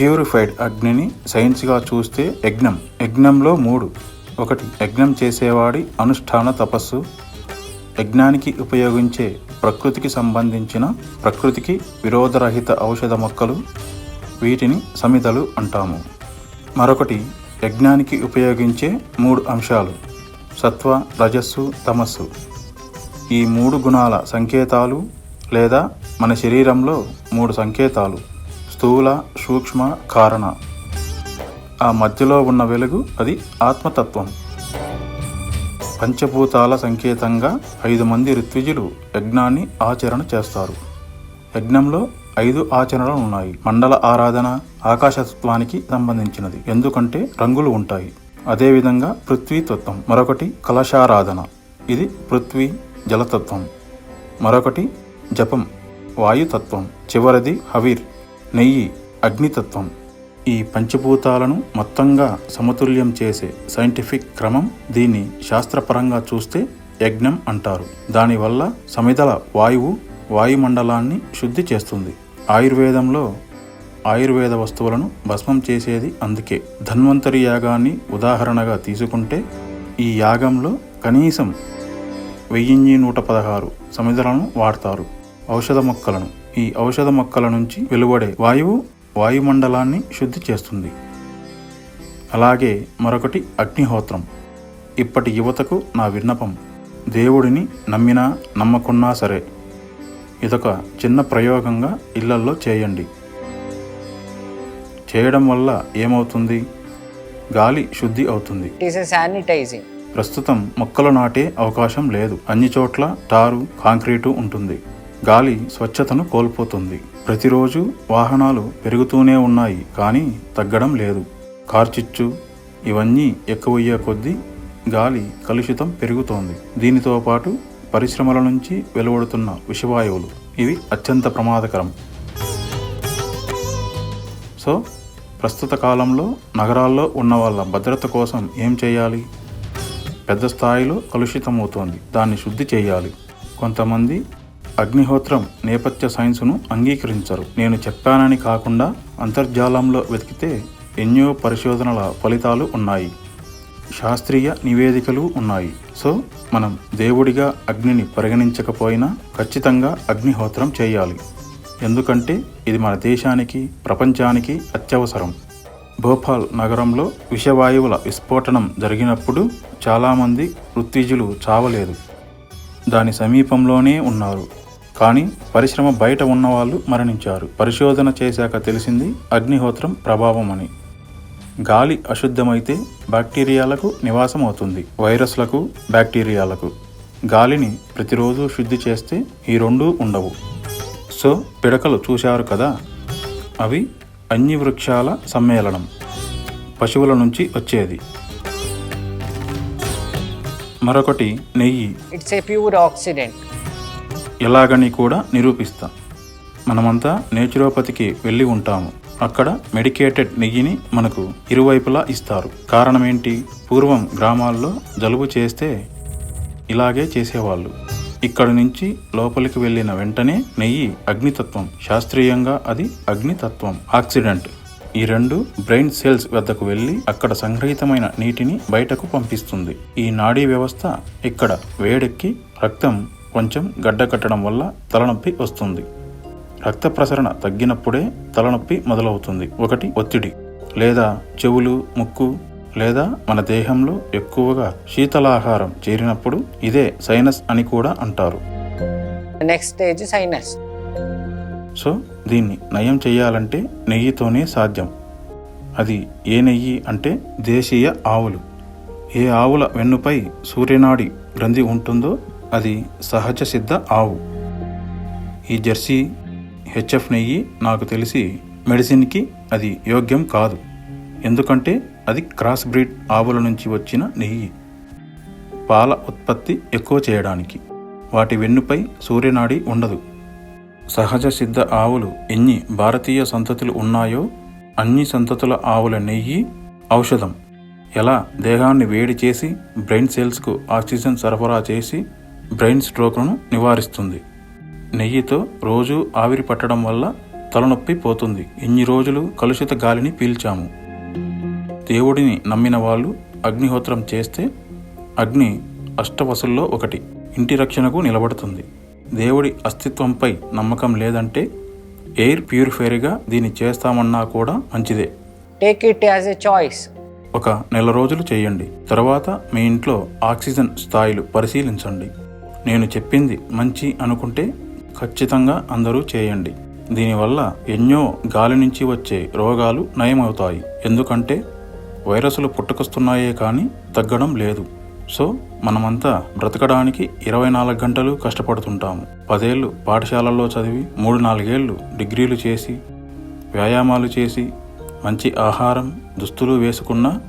Purified అగ్నిని సైన్స్గా చూస్తే యజ్ఞం. యజ్ఞంలో మూడు. ఒకటి యజ్ఞం చేసేవాడి అనుష్ఠాన తపస్సు. యజ్ఞానికి ఉపయోగించే ప్రకృతికి సంబంధించిన ప్రకృతికి విరోధరహిత ఔషధ మొక్కలు. వీటిని సమితలు అంటాము. మరొకటి యజ్ఞానికి ఉపయోగించే మూడు అంశాలు. సత్వ రజస్సు తమస్సు. ఈ మూడు గుణాల సంకేతాలు లేదా మన శరీరంలో మూడు సంకేతాలు. స్థూల సూక్ష్మ కారణ. ఆ మధ్యలో ఉన్న వెలుగు అది ఆత్మతత్వం. పంచభూతాల సంకేతంగా ఐదు మంది ఋత్విజులు యజ్ఞాన్ని ఆచరణ చేస్తారు. యజ్ఞంలో ఐదు ఆచరణలు ఉన్నాయి. మండల ఆరాధన ఆకాశతత్వానికి సంబంధించినది. ఎందుకంటే రంగులు ఉంటాయి. అదేవిధంగా పృథ్వీతత్వం మరొకటి కలశారాధన. ఇది పృథ్వీ జలతత్వం. మరొకటి జపం వాయుతత్వం. చివరిది హవీర్. నెయ్యి అగ్నితత్వం ఈ పంచభూతాలను మొత్తంగా సమతుల్యం చేసే సైంటిఫిక్ క్రమం దీన్ని శాస్త్రపరంగా చూస్తే యజ్ఞం అంటారు. దానివల్ల సమిదల వాయువు వాయుమండలాన్ని శుద్ధి చేస్తుంది. ఆయుర్వేదంలో ఆయుర్వేద వస్తువులను భస్మం చేసేది అందుకే ధన్వంతరి యాగాన్ని ఉదాహరణగా తీసుకుంటే ఈ యాగంలో కనీసం వెయ్యి నూట పదహారు సమిధలను వాడతారు. ఔషధ మొక్కలను ఈ ఔషధ మొక్కల నుంచి వెలువడే వాయువు వాయుమండలాన్ని శుద్ధి చేస్తుంది. అలాగే మరొకటి అగ్నిహోత్రం. ఇప్పటి యువతకు నా విన్నపం దేవుడిని నమ్మినా నమ్మకున్నా సరే ఇదొక చిన్న ప్రయోగంగా ఇళ్ళల్లో చేయండి. చేయడం వల్ల ఏమవుతుంది? గాలి శుద్ధి అవుతుంది. ప్రస్తుతం మొక్కలు నాటే అవకాశం లేదు. అన్ని చోట్ల టారు కాంక్రీటు ఉంటుంది. గాలి స్వచ్ఛతను కోల్పోతుంది. ప్రతిరోజు వాహనాలు పెరుగుతూనే ఉన్నాయి కానీ తగ్గడం లేదు. కార్చిచ్చు ఇవన్నీ ఎక్కువయ్యే కొద్దీ గాలి కలుషితం పెరుగుతోంది. దీనితో పాటు పరిశ్రమల నుంచి వెలువడుతున్న విషవాయువులు. ఇవి అత్యంత ప్రమాదకరం. సో ప్రస్తుత కాలంలో నగరాల్లో ఉన్న వాళ్ళ భద్రత కోసం ఏం చేయాలి? పెద్ద స్థాయిలో కలుషితమవుతోంది. దాన్ని శుద్ధి చేయాలి. కొంతమంది అగ్నిహోత్రం నేపథ్య సైన్స్ను అంగీకరించరు. నేను చెప్పానని కాకుండా అంతర్జాలంలో వెతికితే ఎన్నో పరిశోధనల ఫలితాలు ఉన్నాయి. శాస్త్రీయ నివేదికలు ఉన్నాయి. సో మనం దేవుడిగా అగ్నిని పరిగణించకపోయినా ఖచ్చితంగా అగ్నిహోత్రం చేయాలి. ఎందుకంటే ఇది మన దేశానికి ప్రపంచానికి అత్యవసరం. భోపాల్ నగరంలో విషవాయువుల విస్ఫోటనం జరిగినప్పుడు చాలామంది వృత్తిజులు చావలేదు. దాని సమీపంలోనే ఉన్నారు. కానీ పరిశ్రమ బయట ఉన్నవాళ్ళు మరణించారు. పరిశోధన చేశాక తెలిసింది అగ్నిహోత్రం ప్రభావం అని గాలి అశుద్ధమైతే బ్యాక్టీరియాలకు నివాసం అవుతుంది వైరస్లకు బ్యాక్టీరియాలకు. గాలిని ప్రతిరోజు శుద్ధి చేస్తే ఈ రెండూ ఉండవు. సో పిడకలు చూశారు కదా? అవి అన్ని వృక్షాల సమ్మేళనం. పశువుల నుంచి వచ్చేది. మరొకటి నెయ్యి. ఇట్స్ a ప్యూర్ ఆక్సిడెంట్ ఎలాగని కూడా నిరూపిస్తా. మనమంతా నేచురోపతికి వెళ్ళి ఉంటాము. అక్కడ మెడికేటెడ్ నెయ్యిని మనకు ఇరువైపులా ఇస్తారు. కారణం ఏంటి పూర్వం గ్రామాల్లో జలుబు చేస్తే ఇలాగే చేసేవాళ్ళు. ఇక్కడి నుంచి లోపలికి వెళ్ళిన వెంటనే నెయ్యి అగ్నితత్వం. శాస్త్రీయంగా అది అగ్నితత్వం ఆక్సిడెంట్. ఈ రెండు బ్రెయిన్ సెల్స్ వద్దకు వెళ్ళి అక్కడ సంగ్రహితమైన నీటిని బయటకు పంపిస్తుంది. ఈ నాడీ వ్యవస్థ ఇక్కడ వేడెక్కి రక్తం కొంచెం గడ్డకట్టడం వల్ల తలనొప్పి వస్తుంది. రక్త ప్రసరణ తగ్గినప్పుడే తలనొప్పి మొదలవుతుంది. ఒకటి ఒత్తిడి. లేదా చెవులు ముక్కు లేదా మన దేహంలో ఎక్కువగా శీతలాహారం చేరినప్పుడు ఇదే సైనస్ అని కూడా అంటారు. Is sinus. సో దీన్ని నయం చేయాలంటే నెయ్యితోనే సాధ్యం. అది ఏ నెయ్యి అంటే దేశీయ ఆవులు. ఏ ఆవుల వెన్నుపై సూర్యనాడి గ్రంథి ఉంటుందో అది సహజ సిద్ధ ఆవు. ఈ జెర్సీ హెచ్ఎఫ్ నెయ్యి నాకు తెలిసి మెడిసిన్కి అది యోగ్యం కాదు. ఎందుకంటే అది క్రాస్ బ్రీడ్ ఆవుల నుంచి వచ్చిన నెయ్యి. పాల ఉత్పత్తి ఎక్కువ చేయడానికి. వాటి వెన్నుపై సూర్యనాడి ఉండదు. సహజ సిద్ధ ఆవులు ఎన్ని భారతీయ సంతతులు ఉన్నాయో అన్ని సంతతుల ఆవుల నెయ్యి ఔషధం. ఎలా దేహాన్ని వేడి చేసి బ్రెయిన్ సెల్స్కు ఆక్సిజన్ సరఫరా చేసి బ్రెయిన్ స్ట్రోక్ను నివారిస్తుంది. నెయ్యితో రోజు ఆవిరి పట్టడం వల్ల తలనొప్పి పోతుంది. ఇన్ని రోజులు కలుషిత గాలిని పీల్చాము. దేవుడిని నమ్మిన వాళ్ళు అగ్నిహోత్రం చేస్తే అగ్ని అష్టవసుల్లో ఒకటి ఇంటి రక్షణకు నిలబడుతుంది. దేవుడి అస్తిత్వంపై నమ్మకం లేదంటే ఎయిర్ ప్యూరిఫైర్గా దీన్ని చేస్తామన్నా కూడా మంచిదే. Take it as a choice. ఒక నెల రోజులు చేయండి. తర్వాత మీ ఇంట్లో ఆక్సిజన్ స్థాయిలు పరిశీలించండి. నేను చెప్పింది మంచి అనుకుంటే ఖచ్చితంగా అందరూ చేయండి. దీనివల్ల ఎన్నో గాలి నుంచి వచ్చే రోగాలు నయమవుతాయి. ఎందుకంటే వైరస్లు పుట్టుకొస్తున్నాయే కానీ తగ్గడం లేదు. సో మనమంతా బ్రతకడానికి ఇరవై నాలుగు గంటలు కష్టపడుతుంటాము. పదేళ్ళు పాఠశాలల్లో చదివి మూడు నాలుగేళ్ళు డిగ్రీలు చేసి వ్యాయామాలు చేసి మంచి ఆహారం దుస్తులు వేసుకున్నా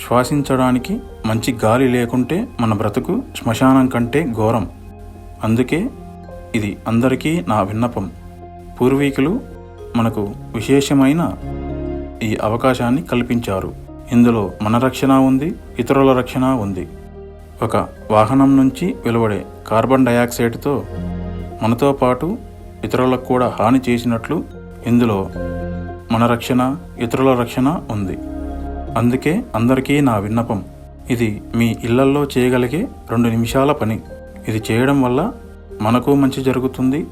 శ్వాసించడానికి మంచి గాలి లేకుంటే మన బ్రతుకు శ్మశానం కంటే ఘోరం. అందుకే ఇది అందరికీ నా విన్నపం. పూర్వీకులు మనకు విశేషమైన ఈ అవకాశాన్ని కల్పించారు. ఇందులో మన రక్షణ ఉంది ఇతరుల రక్షణ ఉంది. ఒక వాహనం నుంచి వెలువడే కార్బన్ డయాక్సైడ్తో మనతో పాటు ఇతరులకు కూడా హాని చేసినట్లు ఇందులో మన రక్షణ ఇతరుల రక్షణ ఉంది. అందుకే అందరికీ నా విన్నపం. ఇది మీ ఇళ్ళల్లో చేయగలిగే రెండు నిమిషాల పని. ఇది చేయడం వల్ల మనకు మంచి జరుగుతుంది.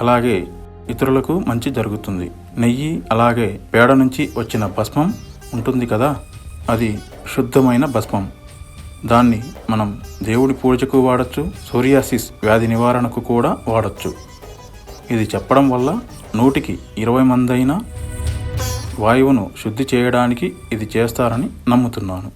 అలాగే ఇతరులకు మంచి జరుగుతుంది. నెయ్యి అలాగే పేడ నుంచి వచ్చిన భస్మం ఉంటుంది కదా? అది శుద్ధమైన భస్మం. దాన్ని మనం దేవుడి పూజకు వాడచ్చు సోరియాసిస్ వ్యాధి నివారణకు కూడా వాడచ్చు. ఇది చెప్పడం వల్ల నూటికి ఇరవై మందైనా వాయువును శుద్ధి చేయడానికి ఇది చేస్తారని నమ్ముతున్నాను.